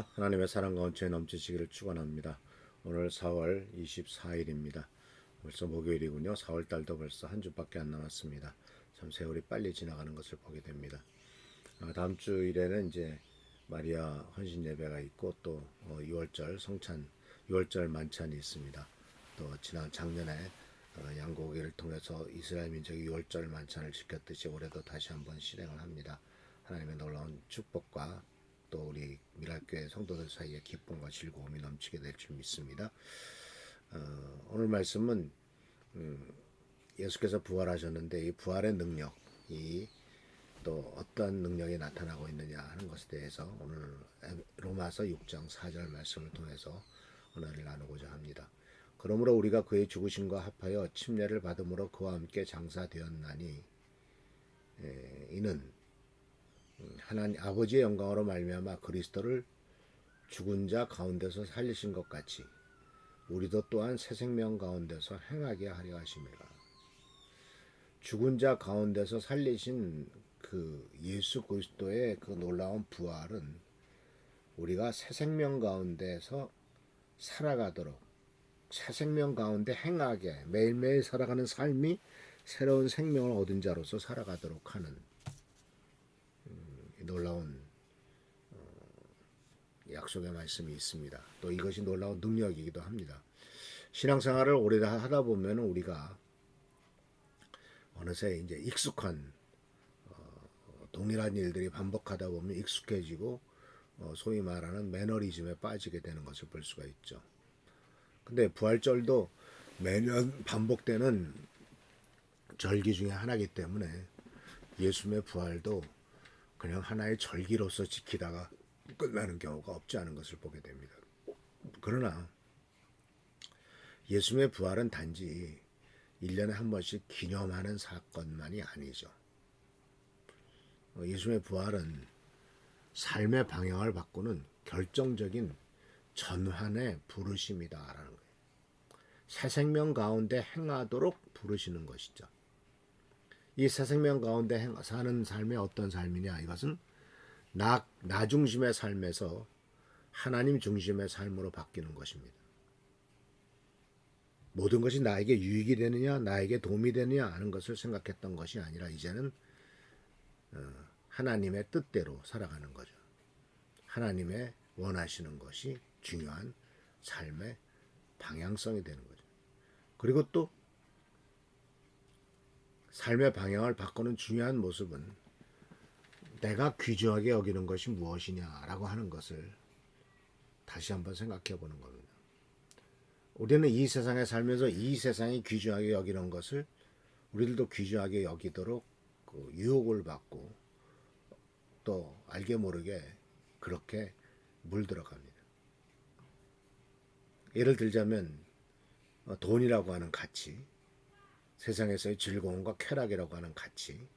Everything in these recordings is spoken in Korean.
하나님의 사랑과 원체에 넘치시기를 축원합니다. 오늘 4월 24일입니다. 벌써 목요일이군요. 4월 달도 벌써 한 주밖에 안 남았습니다. 참 세월이 빨리 지나가는 것을 보게 됩니다. 아, 다음 주일에는 이제 마리아 헌신 예배가 있고 또 6월절 성찬, 6월절 만찬이 있습니다. 또 지난 작년에 어, 양고기를 통해서 이스라엘 민족이 6월절 만찬을 지켰듯이 올해도 다시 한번 실행을 합니다. 하나님의 놀라운 축복과 또 우리 미랄교회 성도들 사이에 기쁨과 즐거움이 넘치게 될 줄 믿습니다. 어, 오늘 말씀은 음, 예수께서 부활하셨는데 이 부활의 능력이 또 어떤 능력이 나타나고 있느냐 하는 것에 대해서 오늘 로마서 6장 4절 말씀을 통해서 오늘을 나누고자 합니다. 그러므로 우리가 그의 죽으심과 합하여 침례를 받음으로 그와 함께 장사되었나니 에, 이는 하나님 아버지의 영광으로 말미암아 그리스도를 죽은 자 가운데서 살리신 것 같이 우리도 또한 새 생명 가운데서 행하게 하려 하심이라. 죽은 자 가운데서 살리신 그 예수 그리스도의 그 놀라운 부활은 우리가 새 생명 가운데서 살아가도록 새 생명 가운데 행하게 매일매일 살아가는 삶이 새로운 생명을 얻은 자로서 살아가도록 하는 놀라운 어, 약속의 말씀이 있습니다. 또 이것이 놀라운 능력이기도 합니다. 신앙생활을 오래 하다 보면 우리가 어느새 이제 익숙한 어, 동일한 일들이 반복하다 보면 익숙해지고 어, 소위 말하는 매너리즘에 빠지게 되는 것을 볼 수가 있죠. 근데 부활절도 매년 반복되는 절기 중에 하나이기 때문에 예수님의 부활도 그냥 하나의 절기로서 지키다가 끝나는 경우가 없지 않은 것을 보게 됩니다. 그러나 예수님의 부활은 단지 1년에 한 번씩 기념하는 사건만이 아니죠. 예수님의 부활은 삶의 방향을 바꾸는 결정적인 전환의 부르심이다라는 거예요. 새 생명 가운데 행하도록 부르시는 것이죠. 이 새 생명 가운데 사는 삶이 어떤 삶이냐 이것은 나, 나 중심의 삶에서 하나님 중심의 삶으로 바뀌는 것입니다. 모든 것이 나에게 유익이 되느냐 나에게 도움이 되느냐 하는 것을 생각했던 것이 아니라 이제는 어, 하나님의 뜻대로 살아가는 거죠. 하나님의 원하시는 것이 중요한 삶의 방향성이 되는 거죠. 그리고 또 삶의 방향을 바꾸는 중요한 모습은 내가 귀중하게 여기는 것이 무엇이냐라고 하는 것을 다시 한번 생각해 보는 겁니다. 우리는 이 세상에 살면서 이 세상이 귀중하게 여기는 것을 우리들도 귀중하게 여기도록 그 유혹을 받고 또 알게 모르게 그렇게 물들어갑니다. 예를 들자면 어, 돈이라고 하는 가치, 세상에서의 즐거움과 쾌락이라고 하는 가치,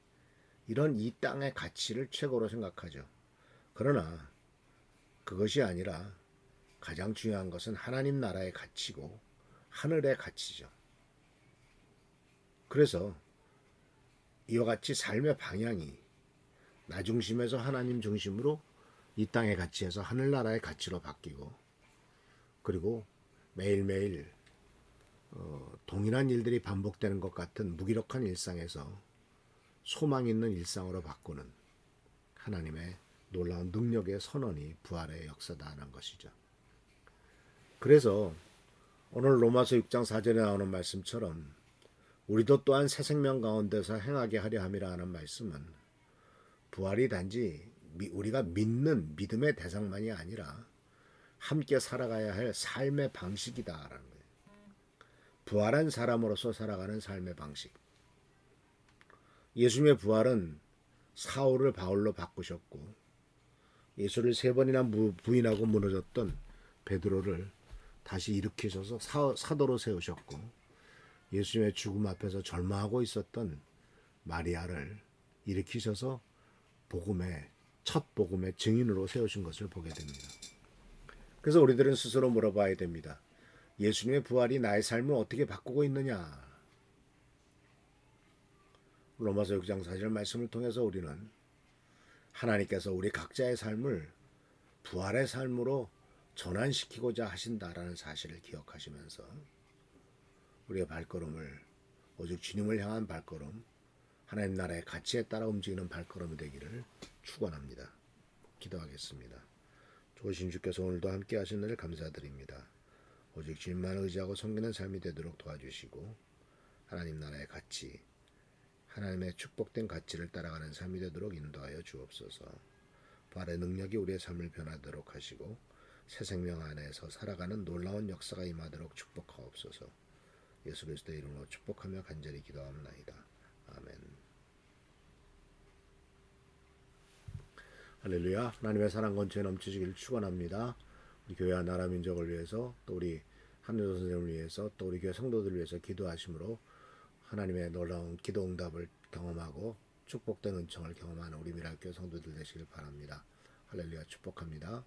이런 이 땅의 가치를 최고로 생각하죠. 그러나 그것이 아니라 가장 중요한 것은 하나님 나라의 가치고 하늘의 가치죠. 그래서 이와 같이 삶의 방향이 나 중심에서 하나님 중심으로 이 땅의 가치에서 하늘나라의 가치로 바뀌고 그리고 매일매일 어, 동일한 일들이 반복되는 것 같은 무기력한 일상에서 소망 있는 일상으로 바꾸는 하나님의 놀라운 능력의 선언이 부활의 역사다라는 것이죠. 그래서 오늘 로마서 6장 4절에 나오는 말씀처럼 우리도 또한 새 생명 가운데서 행하게 하려 함이라 하는 말씀은 부활이 단지 우리가 믿는 믿음의 대상만이 아니라 함께 살아가야 할 삶의 방식이다라는 부활한 사람으로서 살아가는 삶의 방식. 예수님의 부활은 사울을 바울로 바꾸셨고 예수를 세 번이나 부인하고 무너졌던 베드로를 다시 일으키셔서 사, 도로 세우셨고 예수님의 죽음 앞에서 절망하고 있었던 마리아를 일으키셔서 복음의 첫 복음의 증인으로 세우신 것을 보게 됩니다. 그래서 우리들은 스스로 물어봐야 됩니다. 예수님의 부활이 나의 삶을 어떻게 바꾸고 있느냐? 로마서 6장 4절 말씀을 통해서 우리는 하나님께서 우리 각자의 삶을 부활의 삶으로 전환시키고자 하신다라는 사실을 기억하시면서 우리의 발걸음을 오직 주님을 향한 발걸음, 하나님 나라의 가치에 따라 움직이는 발걸음이 되기를 축원합니다. 기도하겠습니다. 좋으신 주께서 오늘도 함께 하신 을 감사드립니다. 오직 주님만 의지하고 섬기는 삶이 되도록 도와주시고 하나님 나라의 가치, 하나님의 축복된 가치를 따라가는 삶이 되도록 인도하여 주옵소서. 부활의 능력이 우리의 삶을 변하도록 하시고 새 생명 안에서 살아가는 놀라운 역사가 임하도록 축복하옵소서. 예수 그리스도의 이름으로 축복하며 간절히 기도합나이다. 아멘. 할렐루야. 하나님의 사랑 건처에 넘치시기를 축원합니다. 우리 교회와 나라 민족을 위해서 또 우리 한효도 선생님을 위해서 또 우리 교회 성도들을 위해서 기도하심으로 하나님의 놀라운 기도 응답을 경험하고 축복된 은총을 경험하는 우리 미랄교회 성도들 되시길 바랍니다. 할렐루야 축복합니다.